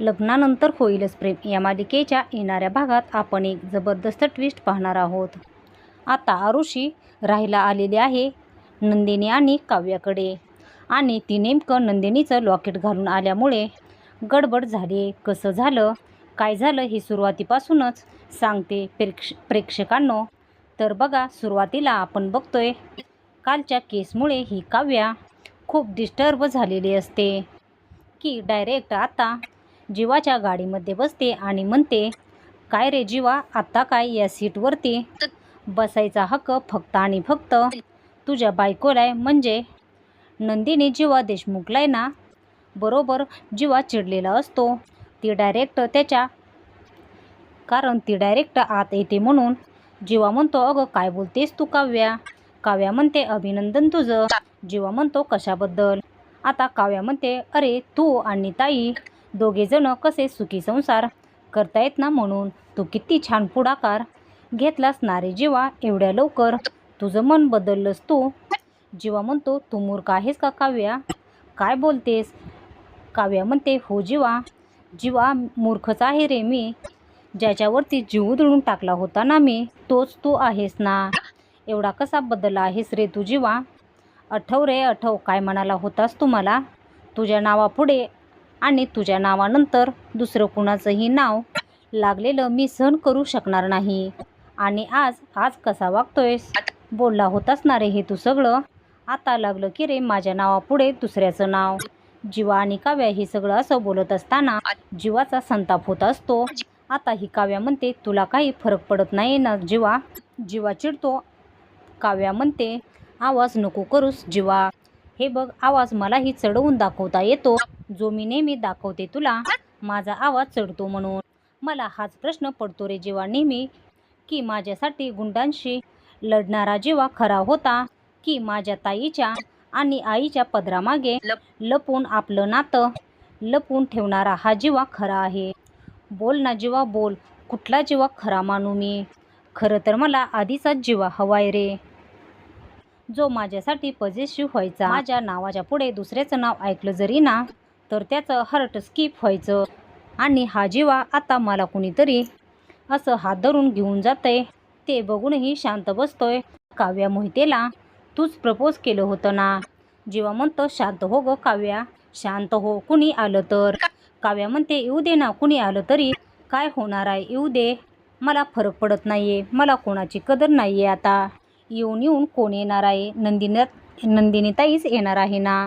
लग्नानंतर होईलच प्रेम. या मालिकेच्या येणाऱ्या भागात आपण एक जबरदस्त ट्विस्ट पाहणार आहोत. आता आरुषी राहायला आलेली आहे नंदिनी आणि काव्याकडे. आणि ती नेमकं नंदिनीचं लॉकेट घालून आल्यामुळे गडबड झाली. कसं झालं? काय झालं हे सुरुवातीपासूनच सांगते प्रेक्ष प्रेक्षकांनो. तर बघा सुरुवातीला आपण बघतोय कालच्या केसमुळे ही काव्या खूप डिस्टर्ब झालेली असते. की डायरेक्ट आता जीवाच्या गाडीमध्ये बसते आणि म्हणते काय रे जीवा आत्ता काय या सीटवरती? बसायचा हक्क फक्त आणि फक्त तुझ्या बायकोलाय म्हणजे नंदिनी जीवा देशमुखलाय ना? बरोबर जीवा चिडलेला असतो. ती डायरेक्ट त्याच्या कारण ती डायरेक्ट आत येते म्हणून जीवा म्हणतो अगं काय बोलतेस तू काव्या? काव्या म्हणते अभिनंदन तुझं. जीवा म्हणतो कशाबद्दल? आता काव्या म्हणते अरे तू आणि ताई दोघेजणं कसे सुखी संसार करता येत ना म्हणून? तू किती छान पुढाकार घेतलास ना रे जीवा एवढ्या लवकर. तुझं मन बदललंस तू. जीवा म्हणतो तू मूर्ख आहेस का काव्या? काय बोलतेस? काव्या म्हणते हो जीवा. जीवा मूर्खच आहे रे मी. ज्याच्यावरती जीव उधळून टाकला होता ना मी तोच तू आहेस ना. एवढा कसा बदलला आहेस रे तू जीवा? अठव रे अठव काय म्हणाला होतास तू मला तुझ्या नावापुढे आणि तुझ्या नावानंतर दुसरं कुणाचंही नाव लागलेलं मी सहन करू शकणार नाही. आणि आज आज कसा वागतोयस? बोलला होतास ना रे हे तू सगळं? आता लागलं की रे माझ्या नावापुढे दुसऱ्याचं नाव. जीवा आणि काव्या हे सगळं असं बोलत असताना जीवाचा संताप होत असतो. आता ही काव्या म्हणते तुला काही फरक पडत नाही ना जीवा? जीवा चिडतो. काव्या म्हणते आवाज नको करूस जीवा. हे बघ आवाज मलाही चढवून दाखवता येतो. जो मी नेहमी दाखवते तुला माझा आवाज चढतो म्हणून. मला हाच प्रश्न पडतो रे जेव्हा नेहमी की माझ्यासाठी गुंडांशी लढणारा जेव्हा खरा होता की माझ्या ताईच्या आणि आईच्या पदरामागे लपून आपलं नातं लपून ठेवणारा हा जीवा खरा आहे. बोल ना जीवा बोल कुठला जीवा खरा मानू मी? खरं तर मला आधीचाच जीवा हवाय रे. जो माझ्यासाठी पॉझिटिव्ह व्हायचा माझ्या नावाच्या पुढे दुसऱ्याचं नाव ऐकलं जरी ना तर त्याचं हार्ट स्किप व्हायचं. आणि हा जीवा आता मला कुणीतरी असं हात धरून घेऊन जातंय. ते बघूनही शांत बसतोय. काव्या मोहितेला तूच प्रपोज केलं होतं ना? जीवा म्हणतं शांत हो ग काव्या. शांत हो कुणी आलं तर? काव्या म्हणते येऊ दे ना कुणी आलं तरी. काय होणार आहे? येऊ दे. मला फरक पडत नाही आहे मला कोणाची कदर नाही आहे आता. येऊन येऊन कोण येणार आहे? नंदिनी नंदिनीताईच येणार आहे ना?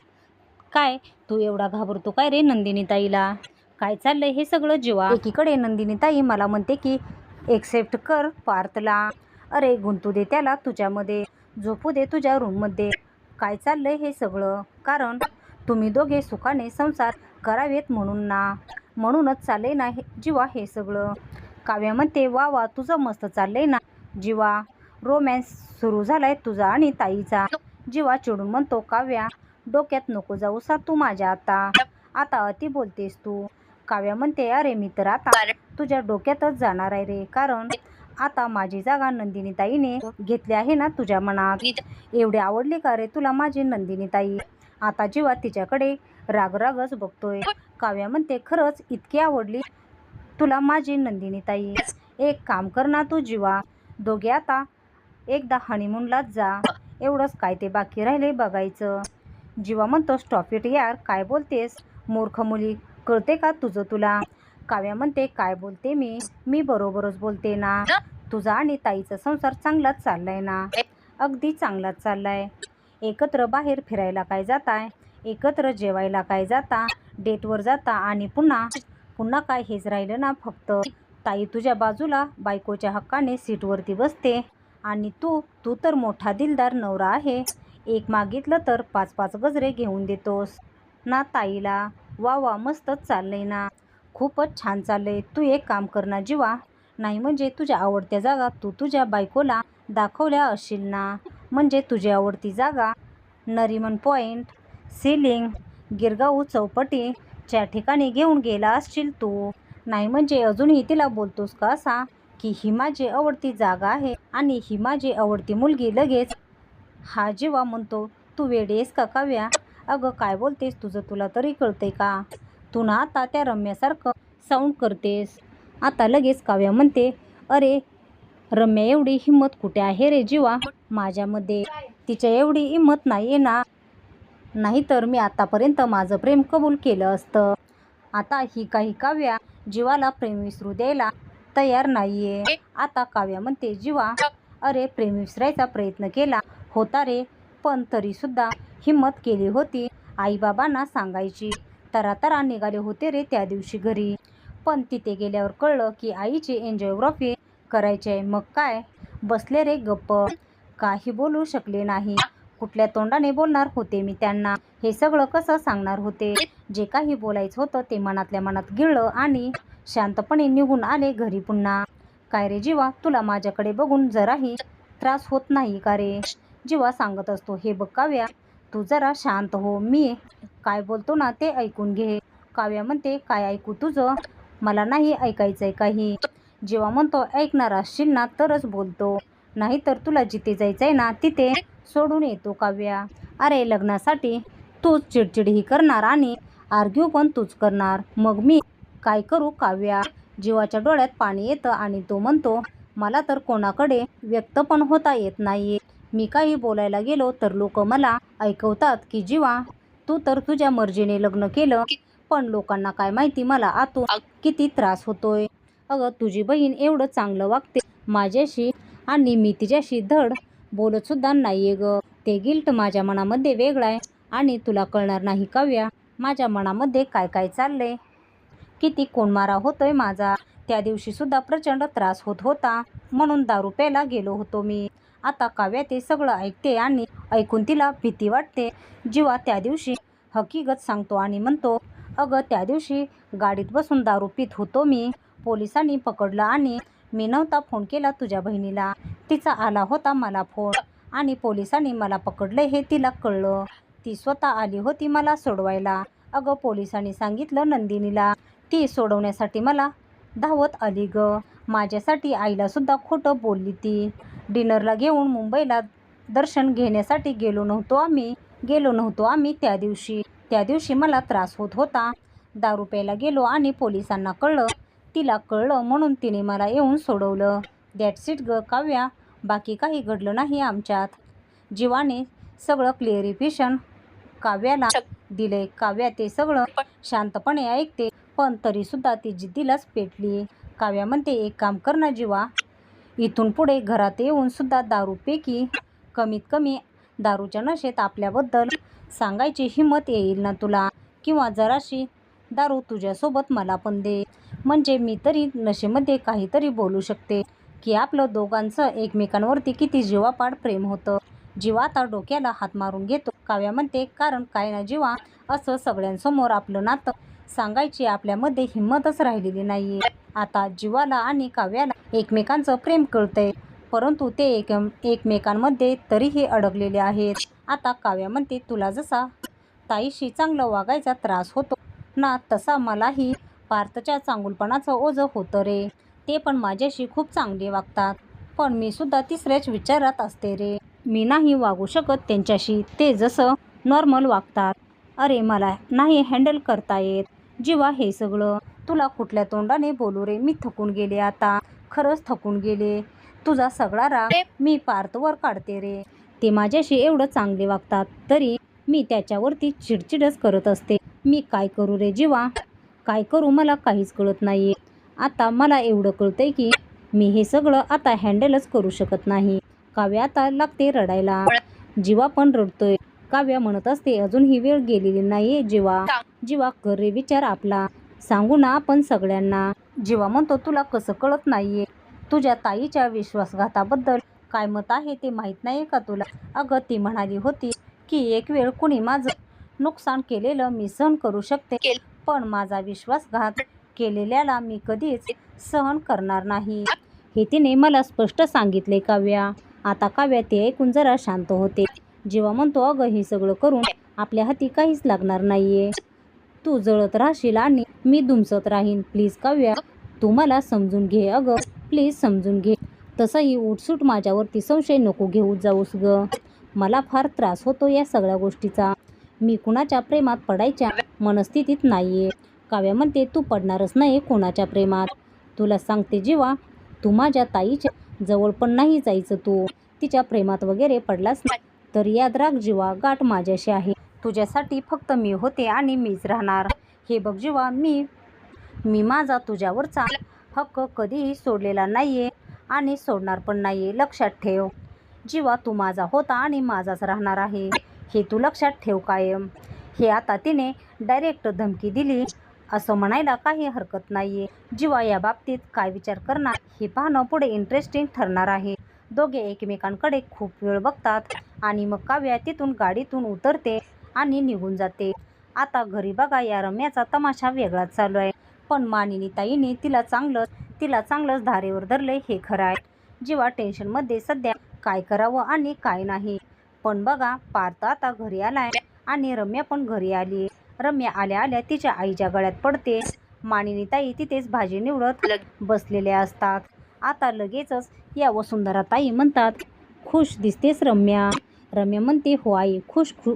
काय? तू एवढा घाबरतो काय रे नंदिनीताईला? काय चाललंय हे सगळं जीवा? एकीकडे नंदिनीताई मला म्हणते की एक्सेप्ट कर पार्थला. अरे गुंतू दे त्याला तुझ्यामध्ये. झोपू दे तुझ्या रूममध्ये. काय चाललंय हे सगळं? कारण तुम्ही दोघे सुखाने संसार करावेत म्हणून ना. म्हणूनच चालले ना हे जीवा हे सगळं. काव्या म्हणते वा वा तुझं मस्त चाललंय ना जीवा. रोमॅन्स सुरू झालाय तुझा आणि ताईचा. जीवा चिडून म्हणतो काव्या डोक्यात नको जाऊ सा तू माझ्या आता. आता अति बोलतेस तू. काव्या म्हणते अरे मी तर आता तुझ्या डोक्यातच जाणार आहे रे. कारण आता माझी जागा नंदिनीताईने घेतली आहे ना तुझ्या मनात. एवढे आवडले का रे तुला माझी नंदिनीताई? आता जेव्हा तिच्याकडे रागरागच बघतोय काव्या म्हणते खरंच इतकी आवडली तुला माझी नंदिनीताई. एक काम कर ना तू जीवा. दोघे आता एकदा हनीमूनलाच जा. एवढंच काय ते बाकी राहिले बघायचं. जीवा म्हणतो स्टॉपिट यार काय बोलतेस? मूर्ख मुली कळते का तुझं तुला? काव्या म्हणते काय बोलते मी? मी बरोबरच बोलते ना. तुझा आणि ताईचा संसार चांगलाच चाललाय ना. अगदी चांगलाच चाललाय. एकत्र बाहेर फिरायला काय जाताय? एकत्र जेवायला काय जाता? डेटवर जाता आणि पुन्हा पुन्हा काय हेच राहिलं ना फक्त. ताई तुझ्या बाजूला बायकोच्या हक्काने सीटवरती बसते. आणि तू तू तर मोठा दिलदार नवरा आहे. एक मागितलं तर पाच पाच गजरे घेऊन देतोस. ना ताईला. वा वा मस्तच चाललंय ना. खूपच छान चाललंय. तू एक काम कर ना जीवा. नाही म्हणजे तुझ्या आवडत्या जागा तू तुझ्या बायकोला दाखवल्या असशील ना. म्हणजे तुझी आवडती जागा नरिमन पॉईंट सिलिंग गिरगाव चौपटीच्या ठिकाणी घेऊन गेला असशील तू. नाही म्हणजे अजूनही तिला बोलतोस का असा? की ही माझी आवडती जागा आहे आणि ही माझी आवडती मुलगी लगेच हा जेव्हा म्हणतो तू वेडेस का काव्या अगं काय बोलतेस? तुझं तुला तरी कळतंय का? तू ना आता त्या रम्यासारखं साऊंड करतेस. आता लगेच काव्या म्हणते अरे रम्या एवढी हिंमत कुठे आहे रे जीवा? माझ्यामध्ये तिच्या एवढी हिंमत नाही आहे ना. नाहीतर मी आतापर्यंत माझं प्रेम कबूल केलं असतं. आता ही काही काव्या जीवाला प्रेम विसरू द्यायला तयार नाहीये. आता काव्या म्हणते जीवा अरे प्रेम विसरायचा प्रयत्न केला. होता रे. पण तरीसुद्धा हिम्मत केली होती आईबाबांना सांगायची. तरा तरा निघाले होते रे त्या दिवशी घरी. पण तिथे गेल्यावर कळलं की आईची एन्जिओग्राफी करायची. आहे मग काय? बसले रे गप्प. काही बोलू शकले नाही. कुठल्या तोंडाने बोलणार होते मी त्यांना? हे सगळं कसं सांगणार होते? जे काही बोलायचं होतं ते मनातल्या मनात गिळलं आणि शांतपणे निघून आले घरी पुन्हा. काय रे जीवा तुला माझ्याकडे बघून जराही त्रास होत नाही का रे? जीवा सांगत असतो हे बघ काव्या तू जरा शांत हो मी काय बोलतो ना ते ऐकून घे. काव्या म्हणते काय ऐकू तुझं? मला नाही ऐकायचंय काही. जेव्हा म्हणतो ऐकणार असशील ना तरच बोलतो. नाहीतर तुला जिथे जायचंय ना तिथे सोडून येतो काव्या. अरे लग्नासाठी तूच चिडचिडही करणार आणि आर्ग्यू पण तूच करणार. मग मी काय करू काव्या? जीवाच्या डोळ्यात पाणी येतं आणि तो म्हणतो मला तर कोणाकडे व्यक्त पण होता येत नाही मी काही बोलायला गेलो तर लोक मला ऐकवतात की जीवा तू तर तुझ्या मर्जीने लग्न केलं पण लोकांना काय माहिती मला आतून किती त्रास होतोय. अगं तुझी बहीण एवढं चांगलं वागते माझ्याशी आणि मी तिच्याशी धड बोलत सुद्धा नाहीये ग. ते गिल्ट माझ्या मनामध्ये वेगळं आहे आणि तुला कळणार नाही काव्या माझ्या मनामध्ये काय काय चाललंय? किती कोणमारा होतोय माझा. त्या दिवशी सुद्धा प्रचंड त्रास होत होता. म्हणून दारू प्यायला गेलो होतो मी. आता काव्या ते सगळं ऐकते आणि ऐकून तिला भीती वाटते. जीवा त्या दिवशी हकीकत सांगतो आणि म्हणतो अगं त्या दिवशी गाडीत बसून दारू पित होतो मी. पोलिसांनी पकडलं आणि मी नव्हता फोन केला तुझ्या बहिणीला. तिचा आला होता मला फोन आणि पोलिसांनी मला पकडलं हे तिला कळलं. ती स्वतः आली होती मला सोडवायला. अगं पोलिसांनी सांगितलं नंदिनीला. ती सोडवण्यासाठी मला धावत आली ग. माझ्यासाठी आईला सुद्धा खोटं बोलली ती. डिनरला घेऊन मुंबईला दर्शन घेण्यासाठी गेलो नव्हतो आम्ही. गेलो नव्हतो आम्ही त्या दिवशी. त्या दिवशी मला त्रास होत होता. दारू प्यायला गेलो आणि पोलिसांना कळलं. तिला कळलं म्हणून तिने मला येऊन सोडवलं. दॅट्स इट ग काव्या. बाकी काही घडलं नाही आमच्यात. जीवाने सगळं क्लिअरिफिकेशन काव्याला दिले काव्या ते सगळं शांतपणे ऐकते. पण तरीसुद्धा ती जिद्दीलाच पेटली. काव्या म्हणते एक काम कर ना जीवा. इथून पुढे घरात येऊनसुद्धा दारूपैकी दारू कमीत कमी दारूच्या नशेत आपल्याबद्दल सांगायची हिंमत येईल ना तुला. किंवा जराशी दारू तुझ्यासोबत मला पण दे. म्हणजे मी तरी नशेमध्ये काहीतरी बोलू शकते. की आपलं दोघांचं एकमेकांवरती किती जीवापाड प्रेम होतं. जीवा आता डोक्याला हात मारून घेतो. काव्या म्हणते कारण काय ना जीवा? असं सगळ्यांसमोर आपलं नातं सांगायची आपल्यामध्ये हिंमतच राहिलेली नाही आता जीवाला आणि काव्याला एकमेकांचं प्रेम कळतंय. परंतु ते एक एकमेकांमध्ये तरीही अडकलेले आहेत. आता काव्या म्हणते तुला जसा ताईशी चांगलं वागायचा त्रास होतो ना तसा मलाही पार्थच्या चांगुलपणाचं ओझं होतं रे. ते पण माझ्याशी खूप चांगले वागतात. पण मी सुद्धा तिसऱ्याच विचारात असते रे. मी नाही वागू शकत त्यांच्याशी. ते जसं नॉर्मल वागतात. अरे मला नाही हँडल करता येत. जीवा हे सगळं तुला कुठल्या तोंडाने बोलू रे? मी थकून गेले आता. खरंच थकून गेले. तुझा सगळा राग मी पार्थवर काढते रे. ते माझ्याशी एवढं चांगले वागतात तरी मी त्याच्यावरती चिडचिडच करत असते. मी काय करू रे जीवा? काय करू मला काहीच कळत नाही आता मला एवढं कळतंय की मी हे सगळं आता हँडलच करू शकत नाही. काव्या आता लागते रडायला. जीवा पण रडतोय. काव्या म्हणत असते अजून ही वेळ गेलेली नाहीये जीवा जीवा कर रे विचार आपला. सांगू ना आपण सगळ्यांना. जीवा म्हणतो तुला कसं कळत नाहीये. तुझ्या ताईच्या विश्वासघाताबद्दल काय मत आहे ते माहीत नाही का तुला? अगं ती म्हणाली होती की एक वेळ कुणी माझं नुकसान केलेलं मी सहन करू शकते. पण माझा विश्वासघात केलेल्याला मी कधीच सहन करणार नाही. हे तिने मला स्पष्ट सांगितले काव्या. आता काव्या ते ऐकून जरा शांत होते. जेव्हा म्हणतो अगं हे सगळं करून आपल्या हाती काहीच लागणार नाहीये. तू जळत राहशील आणि मी दुमसत राहीन. प्लीज काव्या तू मला समजून घे. अगं प्लीज समजून घे. तसंही उठसूट माझ्यावरती संशय नको घेऊ जाऊस ग. मला फार त्रास होतो या सगळ्या गोष्टीचा. मी कुणाच्या प्रेमात पडायच्या मनस्थितीत नाहीये. काव्या म्हणते तू पडणारच नाही कोणाच्या प्रेमात. तुला सांगते जेव्हा तू माझ्या ताईच्या जवळ पण नाही जायचं तू. तिच्या प्रेमात वगैरे पडलास नाही तर याद राख जीवा गाठ माझ्याशी आहे. तुझ्यासाठी फक्त मी होते आणि मीच राहणार. हे बघ जीवा मी मी माझा तुझ्यावरचा हक्क कधीही सोडलेला नाहीये आणि सोडणार पण नाहीये लक्षात ठेव. जीवा तू माझा होता आणि माझाच राहणार आहे. हे तू लक्षात ठेव कायम. हे आता तिने डायरेक्ट धमकी दिली. असं म्हणायला काही हरकत नाहीये. जीवा या बाबतीत काय विचार करणार हे पाहणं पुढे इंटरेस्टिंग ठरणार आहे. दोघे एकमेकांकडे खूप वेळ बघतात आणि मग काव्या तिथून गाडीतून उतरते आणि निघून जाते. आता घरी बघा या रम्याचा तमाशा वेगळाच चालू आहे. पण मानिनी ताईने तिला चांगलंच तिला चांगलंच धारेवर धरलंय हे खरं आहे. जीवा टेन्शनमध्ये सध्या काय करावं आणि काय नाही. पण बघा पार्थ आता घरी आलाय आणि रम्या पण घरी आली रम्या आल्या आल्या तिच्या आईच्या गळ्यात पडते. मानिनी ताई तिथेच भाजी निवडत बसलेल्या असतात. आता लगेचच या वसुंधरा ताई म्हणतात खुश दिसतेस रम्या. रम्या म्हणते हो आई खुश खु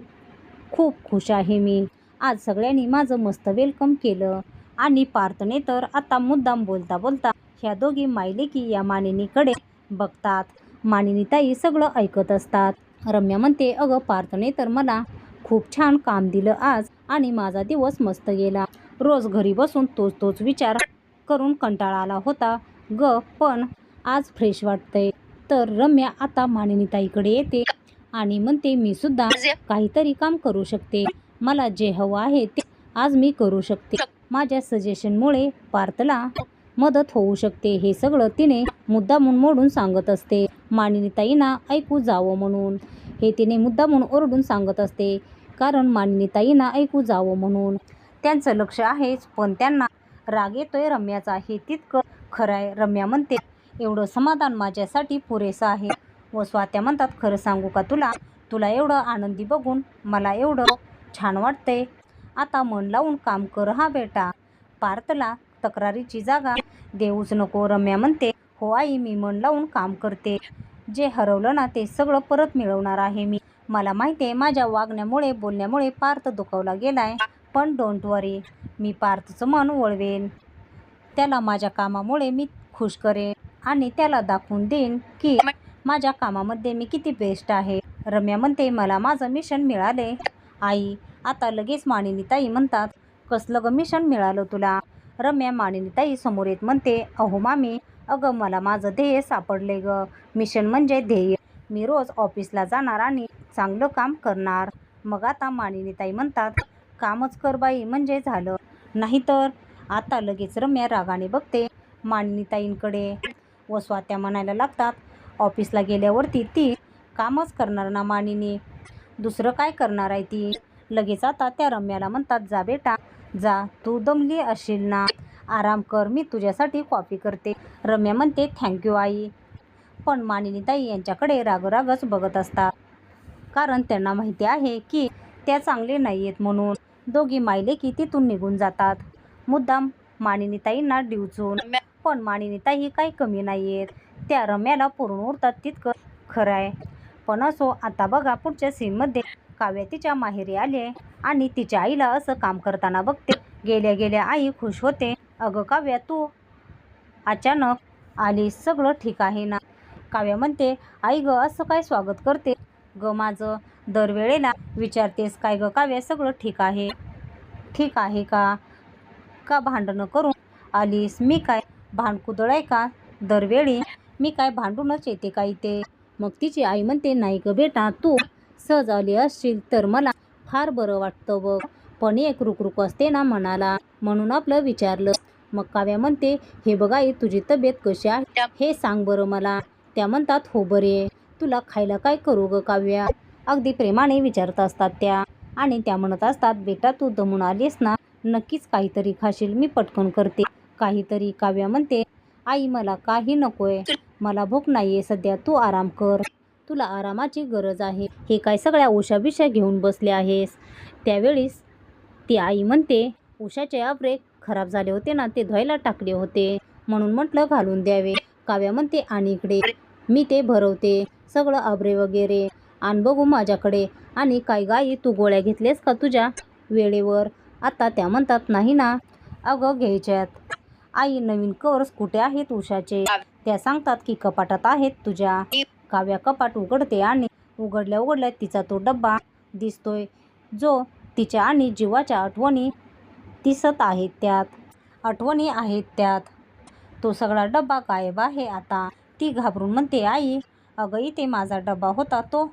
खूप खुश आहे मी. आज सगळ्यांनी माझं मस्त वेलकम केलं. आणि पार्थने तर आता मुद्दाम बोलता बोलता ह्या दोघी मायलेकी या मानिनीकडे बघतात. मानिनीताई सगळं ऐकत असतात. रम्या म्हणते अगं पार्थने तर मला खूप छान काम दिलं आज आणि माझा दिवस मस्त गेला. रोज घरी बसून तोच तोच विचार करून कंटाळा आला होता. ग पण आज फ्रेश वाटतंय. तर रम्या आता मानिनी ताईकडे येते आणि म्हणते मी सुद्धा काहीतरी काम करू शकते. मला जे हवं आहे ते आज मी करू शकते. माझ्या सजेशनमुळे पार्थला मदत होऊ शकते. हे सगळं तिने मुद्दामून मोडून सांगत असते. मानिनीताईंना ऐकू जावं म्हणून. हे तिने मुद्दामून ओरडून सांगत असते. कारण मानिनीताईंना ऐकू जावं म्हणून. त्यांचं लक्ष आहेच पण त्यांना राग येतोय रम्याचा. हे तितकं खरं आहे रम्या म्हणते एवढं समाधान माझ्यासाठी पुरेसं आहे. व स्वात्या म्हणतात खरं सांगू का तुला? तुला एवढं आनंदी बघून मला एवढं छान वाटते आता मन लावून काम कर हा बेटा. पार्थला तक्रारीची जागा देऊच नको. रम्या म्हणते हो आई मी मन लावून काम करते. जे हरवलं ना ते सगळं परत मिळवणार आहे मी. मला माहिती आहे माझ्या वागण्यामुळे बोलण्यामुळे पार्थ दुखवला गेलाय. पण डोंट वरी मी पार्थचं मन वळवेन. त्याला माझ्या कामामुळे मी खुश करेन आणि त्याला दाखवून देईन की माझ्या कामामध्ये मी किती बेस्ट आहे. रम्या म्हणते मला माझं मिशन मिळाले. आई आता लगेच माणिनीताई म्हणतात कसलं ग मिशन मिळालं तुला? रम्या माणिनीताई समोर येत म्हणते अहो मामी अगं मला माझं ध्येय सापडले ग. मिशन म्हणजे ध्येय. मी रोज ऑफिसला जाणार आणि चांगलं काम करणार. मग आता माणिनीताई म्हणतात कामच कर बाई म्हणजे झालं. नाहीतर आता लगेच रम्या रागाने बघते. मांडणीताईंकडे व स्वात्या म्हणायला लागतात ऑफिसला गेल्यावरती ती कामच करणार ना मानिनी. दुसरं काय करणार आहे ती? लगेच आता त्या रम्याला म्हणतात जा बेटा जा. तू दमली असशील ना. आराम कर मी तुझ्यासाठी कॉफी करते. रम्या म्हणते थँक्यू आई. पण मानिनीताई यांच्याकडे रागरागच बघत असतात. कारण त्यांना माहिती आहे की त्या चांगले नाही आहेत म्हणून दोघी मायले की तिथून निघून जातात. मुद्दाम मानिनी ताईंना डिवचून पण मानिनी ताई काही कमी नाही आहेत त्या रम्याला पुरून उरतात तितकं खरं आहे. पण असो आता बघा पुढच्या सीनमध्ये काव्या तिच्या माहेरी आले आणि तिच्या आईला असं काम करताना बघते. गेल्या गेल्या आई खुश होते. अगं काव्या तू अचानक आली सगळं ठीक आहे ना? काव्या म्हणते आई ग असं काय स्वागत करते? ग माझं दरवेळेला विचारतेस काय ग काव्या सगळं ठीक आहे. ठीक आहे का? का भांडणं करून आलीस? मी काय भांडकुदळ आहे का? दरवेळी मी काय भांडूनच येते का इथे? मग तिची आई म्हणते नाही ग बेटा तू सहज आली असशील तर मला फार बरं वाटतं बघ. पण एक रुकरुक असते ना मनाला. म्हणून आपलं विचारलं. मग काव्या म्हणते हे बघ आई तुझी तब्येत कशी आहे? हे सांग बरं मला. त्या म्हणतात हो बरे. तुला खायला काय करू ग काव्या? अगदी प्रेमाने विचारत असतात त्या. आणि त्या म्हणत असतात बेटा तू दमून आलीस ना नक्कीच काहीतरी खाशील मी पटकन करते. काहीतरी काव्या म्हणते आई मला काही नकोय. मला भूक नाहीये सध्या तू आराम कर. तुला आरामाची गरज आहे. हे काय सगळ्या उषा बिशा घेऊन बसले आहेस? त्यावेळीस ती आई म्हणते उषाचे आब्रे खराब झाले होते ना ते धुवायला टाकले होते. म्हणून म्हटलं घालून द्यावे. काव्या म्हणते आणि इकडे मी ते भरवते. सगळं आब्रे वगैरे. आण बघू माझ्याकडे. आणि काय गाई तू गोळ्या घेतलेस का तुझ्या वेळेवर? आता त्या म्हणतात नाही ना अगं घ्यायच्यात. आई नवीन कवर्स कुठे आहेत उषाचे? त्या सांगतात की कपाटात आहेत तुझ्या. काव्या कपाट उघडते आणि उघडल्या उघडल्या तिचा तो डब्बा दिसतोय जो तिच्या आणि जीवाच्या आठवणी दिसत आहेत त्यात. आठवणी आहेत त्यात. तो सगळा डब्बा गायब आहे आता. ती घाबरून म्हणते आई अगं इथे माझा डब्बा होता तो.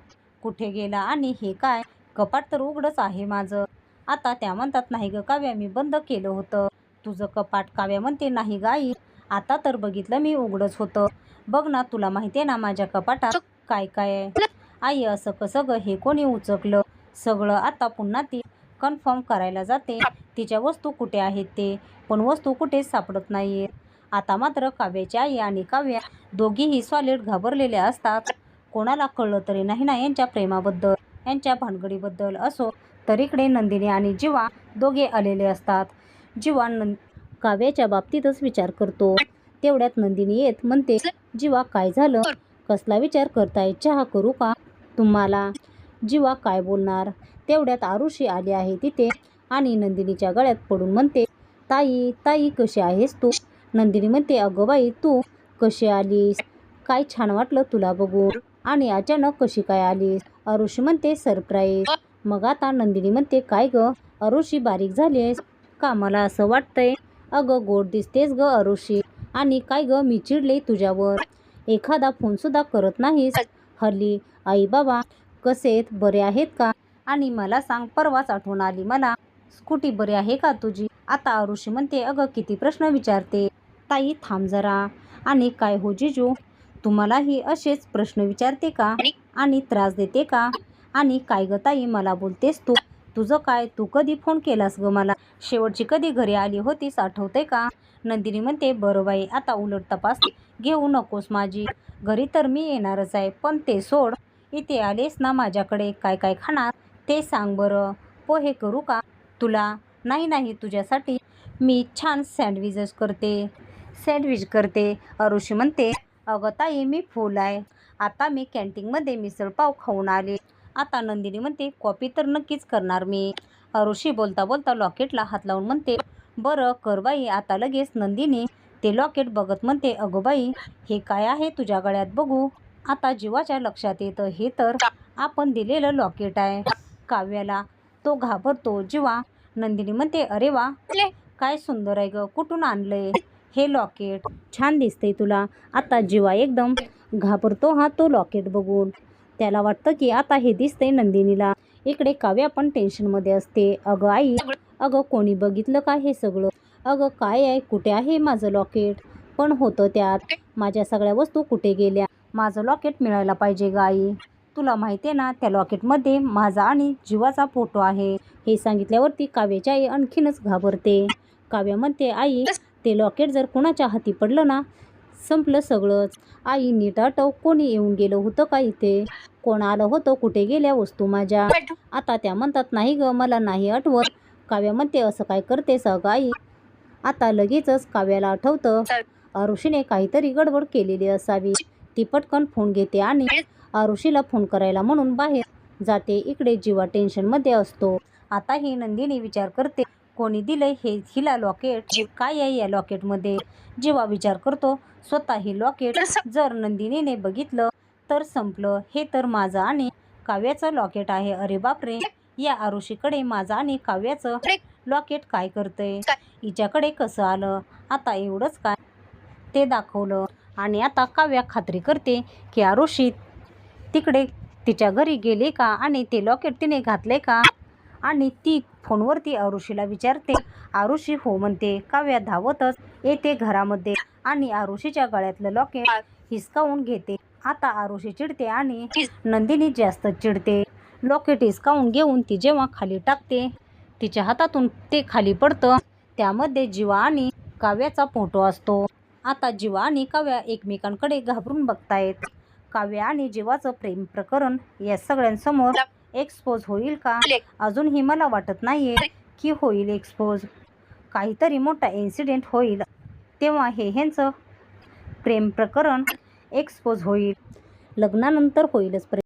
कुठे गेला आणि हे काय? कपाट तर उघडच आहे माझं. आता त्या म्हणतात नाही ग काव्या मी बंद केलं होतं. तुझं कपाट काव्या म्हणते नाही गाई आता तर बघितलं मी उघडच होतं. बघ ना तुला माहिती आहे ना माझ्या कपाटात काय काय आहे? आई असं कसं ग? हे कोणी उचकलं? सगळं आता पुन्हा ती कन्फर्म करायला जाते. तिच्या वस्तू कुठे आहेत ते? पण वस्तू कुठेच सापडत नाहीये आता मात्र काव्याची आई आणि काव्या दोघीही सॉलिड घाबरलेल्या असतात. कोणाला कळलं तरी नाही ना यांच्या प्रेमाबद्दल यांच्या भानगडीबद्दल असो तर इकडे नंदिनी आणि जीवा दोघे आलेले असतात. जीवा नंद काव्याच्या बाबतीतच विचार करतो. तेवढ्यात नंदिनी येत म्हणते जीवा काय झालं? कसला विचार करताय? चहा करू का तुम्हाला? जीवा काय बोलणार? तेवढ्यात आरुषी आली आहे तिथे आणि नंदिनीच्या गळ्यात पडून म्हणते ताई ताई कशी आहेस तू? नंदिनी म्हणते अगं बाई तू कशी आलीस? काय छान वाटलं तुला बघून? आणि अचानक कशी काय आलीस? अरुषी म्हणते सरप्राईज. मग आता नंदिनी म्हणते काय ग? अरुषी बारीक झाली आहेस का? मला असं वाटतंय. अगं गोड दिसतेस ग अरुषी. आणि काय ग? मी चिडले तुझ्यावर. एखादा फोनसुद्धा करत नाहीस. हल्ली आई बाबा कसे बरे आहेत का? आणि मला सांग परवाच आठवण आली मला. स्कूटी बरी आहे का तुझी? आता अरुषी म्हणते अगं किती प्रश्न विचारते. ताई थांब जरा. आणि काय हो जिजू? तुम्हालाही असेच प्रश्न विचारते का? आणि त्रास देते का? आणि काय ग ताई मला बोलतेस तू. तुझं काय? तू कधी फोन केलास ग मला? शेवटची कधी घरी आली होतीस? आठवते का? नंदिनी म्हणते बरं बाई आता उलट तपास. घेऊ नकोस माझी. घरी तर मी येणारच आहे पण ते सोड. इथे आलेस ना माझ्याकडे. काय काय खाणार? ते सांग बरं. पोहे करू का? तुला? नाही नाही तुझ्यासाठी मी छान सँडविचेस करते. सँडविच करते. अरुषी म्हणते अगं ताई मी फुल आहे. आता मी कॅन्टीनमध्ये मिसळपाव खाऊन आले. आता नंदिनी म्हणते कॉपी तर नक्कीच करणार मी. अरुषी बोलता बोलता लॉकेटला हात लावून म्हणते बरं कर बाई आता लगेच नंदिनी ते लॉकेट बघत म्हणते अगं बाई हे काय आहे तुझ्या गळ्यात बघू? आता जीवाच्या लक्षात येतं हे तर आपण दिलेलं लॉकेट आहे. काव्याला तो घाबरतो जीवा नंदिनी म्हणते अरे वा काय सुंदर आहे ग कुठून आणलंय हे लॉकेट? छान दिसतंय तुला. आता जीवा एकदम घाबरतो हा तो लॉकेट बघून. त्याला वाटतं की आता हे दिसते नंदिनीला. इकडे काव्या पण टेन्शनमध्ये असते. अगं आई अगं कोणी बघितलं का हे सगळं? अगं काय आहे? कुठे आहे माझं लॉकेट? पण होतं त्यात. माझ्या सगळ्या वस्तू कुठे गेल्या? माझं लॉकेट मिळायला पाहिजे ग आई. तुला माहिती आहे ना त्या लॉकेटमध्ये माझा आणि जीवाचा फोटो आहे. हे सांगितल्यावरती काव्याची आई आणखीनच घाबरते. काव्या म्हणते आई ते लॉकेट जर कुणाच्या हाती पडलं ना संपलं सगळंच. आई नीट आठव कोणी येऊन गेलं होतं का इथे? कोण आलं होतं? कुठे गेल्या वस्तू माझ्या? आता त्या म्हणतात नाही ग मला नाही आठवत. काव्या म्हणते असं काय करते सग आई? आता लगेचच काव्याला आठवतं आरुषीने काहीतरी गडबड केलेली असावी. ती पटकन फोन घेते आणि आरुषीला फोन करायला म्हणून बाहेर जाते. इकडे जीवा टेन्शनमध्ये असतो. आता ही नंदिनी विचार करते कोणी दिलंय हे हिला लॉकेट काय आहे या लॉकेटमध्ये जेव्हा विचार करतो स्वतः ही लॉकेट जर नंदिनीने बघितलं तर संपलं. हे तर माझं आणि काव्याचं लॉकेट आहे. अरे बापरे! या आरुषीकडे माझं आणि काव्याचं लॉकेट काय करतंय? हिच्याकडे कसं आलं? आता एवढंच काय? ते दाखवलं. आणि आता काव्या खात्री करते की आरुषी तिकडे तिच्या घरी गेले का? आणि ते लॉकेट तिने घातले का? आणि ती फोनवरती आरुषीला विचारते. आरुषी हो म्हणते काव्या धावतच येते घरामध्ये आणि आरुषीच्या गळ्यातलं लॉकेट हिसकावून घेते. आता आरुषी चिडते आणि नंदिनी जास्त चिडते. लॉकेट हिसकावून घेऊन ती जेव्हा खाली टाकते तिच्या हातातून ते खाली पडतं. त्यामध्ये जीवा आणि काव्याचा फोटो असतो. आता जीवा आणि काव्या एकमेकांकडे घाबरून बघतायत. काव्या आणि जीवाचं प्रेम प्रकरण या सगळ्यांसमोर एक्सपोज होईल का? अजूनही मला वाटत नाहीये की होईल एक्सपोज काहीतरी मोठा इन्सिडेंट होईल. तेव्हा हे ह्यांचं प्रेम प्रकरण एक्सपोज होईल. लग्नानंतर होईलच. प्रेम